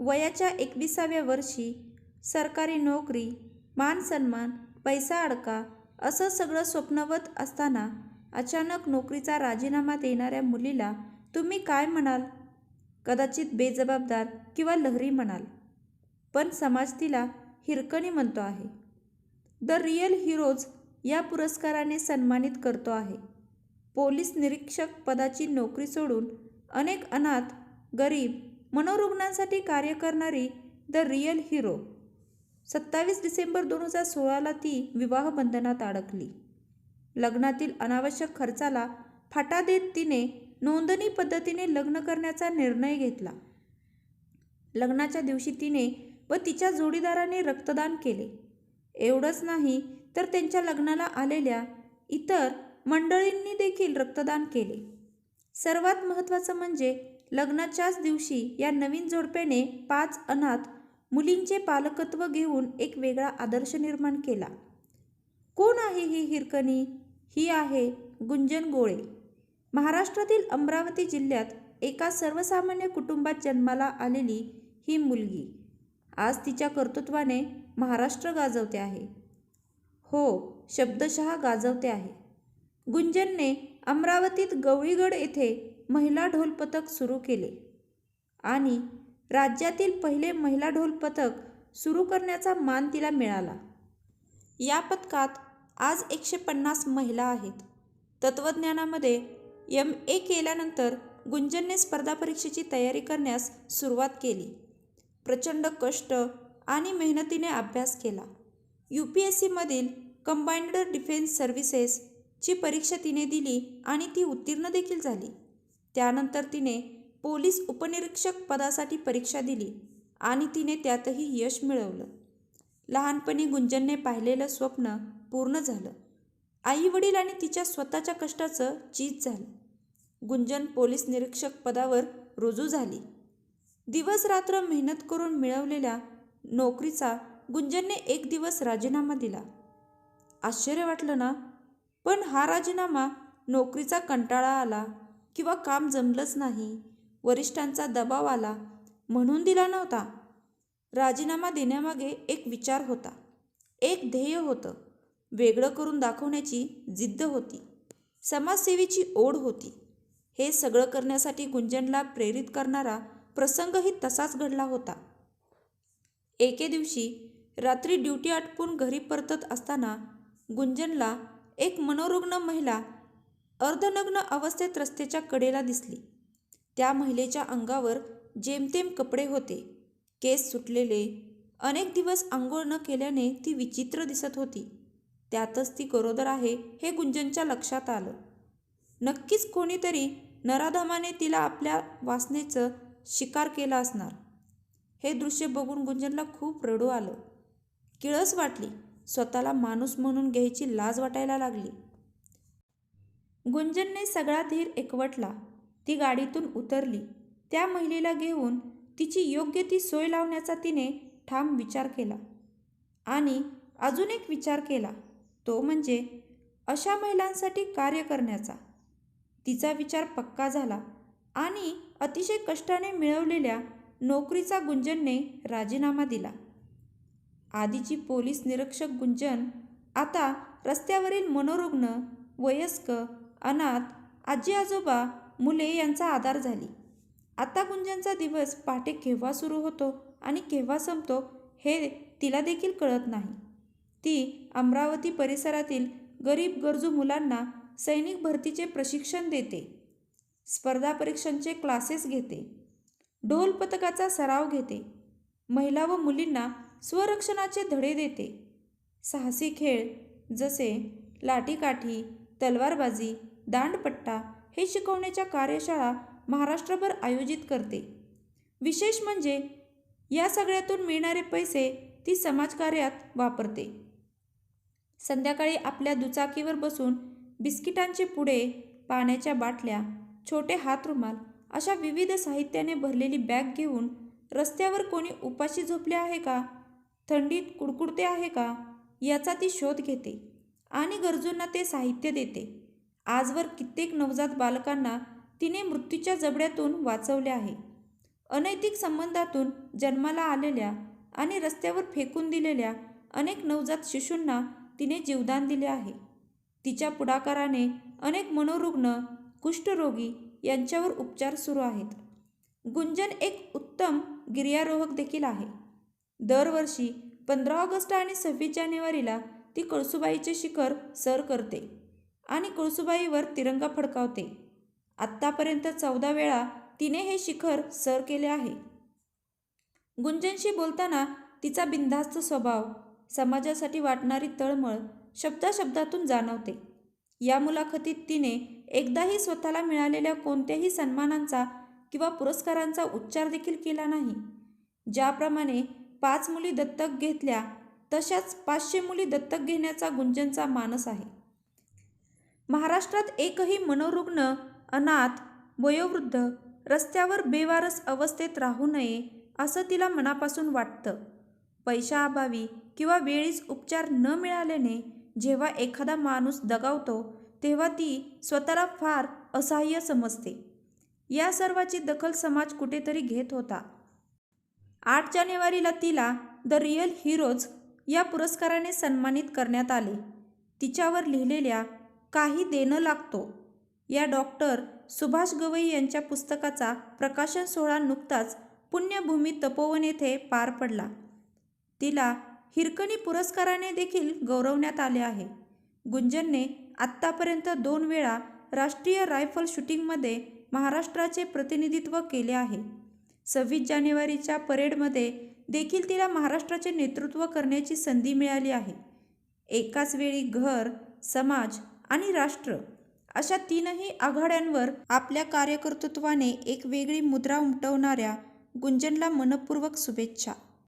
वयाच्या एकविसाव्या वर्षी सरकारी नोकरी मान सन्मान पैसा अडका असं सगळं स्वप्नवत असताना अचानक नोकरीचा राजीनामा देणाऱ्या मुलीला तुम्ही काय म्हणाल? कदाचित बेजबाबदार किंवा लहरी म्हणाल. पण समाज तिला हिरकणी म्हणतो आहे. द रिअल हिरोज या पुरस्काराने सन्मानित करतो आहे. पोलीस निरीक्षक पदाची नोकरी सोडून अनेक अनाथ गरीब मनोरुग्णांसाठी कार्य करणारी द रिअल हिरो. सत्तावीस डिसेंबर दोन हजार सोळाला ती विवाहबंधनात अडकली. लग्नातील अनावश्यक खर्चाला फाटा देत तिने नोंदणी पद्धतीने लग्न करण्याचा निर्णय घेतला. लग्नाच्या दिवशी तिने व तिच्या जोडीदाराने रक्तदान केले. एवढंच नाही तर त्यांच्या लग्नाला आलेल्या इतर मंडळींनी देखील रक्तदान केले. सर्वात महत्त्वाचं म्हणजे लग्नाच्याच दिवशी या नवीन जोडप्याने पाच अनाथ मुलींचे पालकत्व घेऊन एक वेगळा आदर्श निर्माण केला. कोण आहे ही हिरकणी? ही आहे गुंजन गोळे. महाराष्ट्रातील अमरावती जिल्ह्यात एका सर्वसामान्य कुटुंबात जन्माला आलेली ही मुलगी. आज तिच्या कर्तृत्वाने महाराष्ट्र गाजवते आहे. हो शब्दशः गाजवते आहे. गुंजनने अमरावतीत गवळीगड येथे महिला ढोल पथक सुरू केले आणि राज्यातील पहिले महिला ढोल पथक सुरू करण्याचा मान तिला मिळाला. या पथकात आज एकशे पन्नास महिला आहेत. तत्त्वज्ञानामध्ये एम ए केल्यानंतर गुंजनने स्पर्धा परीक्षेची तयारी करण्यास सुरुवात केली. प्रचंड कष्ट आणि मेहनतीने अभ्यास केला. यू पी एस सीमधील कंबाईंड डिफेन्स सर्व्हिसेसची परीक्षा तिने दिली आणि ती उत्तीर्ण देखील झाली. त्यानंतर तिने पोलीस उपनिरीक्षक पदासाठी परीक्षा दिली आणि तिने त्यातही यश मिळवलं. लहानपणी गुंजनने पाहिलेलं स्वप्न पूर्ण झालं. आई वडील आणि तिच्या स्वतःच्या कष्टाचं चीज झालं. गुंजन पोलीस निरीक्षक पदावर रुजू झाली. दिवस रात्र मेहनत करून मिळवलेल्या नोकरीचा गुंजनने एक दिवस राजीनामा दिला. आश्चर्य वाटलं ना? पण हा राजीनामा नोकरीचा कंटाळा आला किंवा काम जमलंच नाही. वरिष्ठांचा दबाव आला. म्हणून दिला नव्हता. राजीनामा देण्यामागे एक विचार होता. एक ध्येय होतं. वेगळं करून दाखवण्याची जिद्द होती. समाजसेवेची ओढ होती. हे सगळं करण्यासाठी गुंजनला प्रेरित करणारा प्रसंगही तसाच घडला होता. एके दिवशी रात्री ड्युटी आटपून घरी परतत असताना गुंजनला एक मनोरुग्ण महिला अर्धनग्न अवस्थेत रस्त्याच्या कडेला दिसली. त्या महिलेच्या अंगावर जेमतेम कपडे होते केस सुटलेले अनेक दिवस आंघोळ न केल्याने ती विचित्र दिसत होती. त्यातच ती गरोदर आहे हे गुंजनच्या लक्षात आलं. नक्कीच कोणीतरी नराधमाने तिला आपल्या वासनेचं शिकार केला असणार. हे दृश्य बघून गुंजनला खूप रडू आलं. किळस वाटली. स्वतःला माणूस म्हणून घ्यायची लाज वाटायला लागली. गुंजनने सगळा धीर एकवटला. ती गाडीतून उतरली. त्या महिलेला घेऊन तिची योग्य ती सोय लावण्याचा तिने ठाम विचार केला. आणि अजून एक विचार केला. तो म्हणजे अशा महिलांसाठी कार्य करण्याचा. तिचा विचार पक्का झाला आणि अतिशय कष्टाने मिळवलेल्या नोकरीचा गुंजनने राजीनामा दिला. आधीची पोलीस निरीक्षक गुंजन आता रस्त्यावरील मनोरुग्ण वयस्क अनाथ आजी आजोबा मुले यांचा आधार झाली. आता गुंजनचा दिवस पहाटे केव्हा सुरू होतो आणि केव्हा संपतो हे तिला देखील कळत नाही. ती अमरावती परिसरातील गरीब गरजू मुलांना सैनिक भरतीचे प्रशिक्षण देते. स्पर्धा परीक्षांचे क्लासेस घेते. ढोल पथकाचा सराव घेते. महिला व मुलींना स्वरक्षणाचे धडे देते. साहसी खेळ जसे लाठीकाठी तलवारबाजी दांडपट्टा हे शिकवण्याच्या कार्यशाळा महाराष्ट्रभर आयोजित करते. विशेष म्हणजे या सगळ्यातून मिळणारे पैसे ती समाजकार्यात वापरते. संध्याकाळी आपल्या दुचाकीवर बसून बिस्किटांचे पुडे पाण्याच्या बाटल्या छोटे हातरुमाल अशा विविध साहित्याने भरलेली बॅग घेऊन रस्त्यावर कोणी उपाशी झोपले आहे का? थंडीत कुडकुडते आहे का? याचा ती शोध घेते. आणि गरजूंना ते साहित्य देते. आजवर कित्येक नवजात बालकांना तिने मृत्यूच्या जबड्यातून वाचवले आहे. अनैतिक संबंधातून जन्माला आलेल्या आणि रस्त्यावर फेकून दिलेल्या अनेक नवजात शिशूंना तिने जीवदान दिले आहे. तिच्या पुढाकाराने अनेक मनोरुग्ण कुष्ठरोगी यांच्यावर उपचार सुरू आहेत. गुंजन एक उत्तम गिर्यारोहक देखील आहे. दरवर्षी पंधरा ऑगस्ट आणि सव्वीस जानेवारीला ती कळसुबाईचे शिखर सर करते आणि कळसुबाईवर तिरंगा फडकावते. आत्तापर्यंत चौदा वेळा तिने हे शिखर सर केले आहे. गुंजनशी बोलताना तिचा बिनधास्त स्वभाव समाजासाठी वाटणारी तळमळ शब्दाशब्दातून जाणवते. या मुलाखतीत तिने एकदाही स्वतःला मिळालेल्या कोणत्याही सन्मानांचा किंवा पुरस्कारांचा उच्चार देखील केला नाही. ज्याप्रमाणे पाच मुली दत्तक घेतल्या तशाच पाचशे मुली दत्तक घेण्याचा गुंजनचा मानस आहे. महाराष्ट्रात एकही मनोरुग्ण अनाथ वयोवृद्ध रस्त्यावर बेवारस अवस्थेत राहू नये असं तिला मनापासून वाटतं. पैशाअभावी किंवा वेळीच उपचार न मिळाल्याने जेव्हा एखादा माणूस दगावतो तेव्हा ती स्वतःला फार असहाय्य समजते. या सर्वाची दखल समाज कुठेतरी घेत होता. आठ जानेवारीला तिला द रिअल हिरोज या पुरस्काराने सन्मानित करण्यात आले. तिच्यावर लिहिलेल्या काही देणं लागतो या डॉक्टर सुभाष गवई यांच्या पुस्तकाचा प्रकाशन सोहळा नुकताच पुण्यभूमी तपोवन येथे पार पडला. तिला हिरकणी पुरस्काराने देखील गौरवण्यात आले आहे. गुंजनने आत्तापर्यंत दोन वेळा राष्ट्रीय रायफल शूटिंगमध्ये महाराष्ट्राचे प्रतिनिधित्व केले आहे. सव्वीस जानेवारीच्या परेडमध्ये देखील तिला महाराष्ट्राचे नेतृत्व करण्याची संधी मिळाली आहे. एकाच वेळी घर समाज आणि राष्ट्र अशा तीनही आघाड्यांवर आपल्या कार्यकर्तृत्वाने एक वेगळी मुद्रा उमटवणाऱ्या गुंजनला मनपूर्वक शुभेच्छा.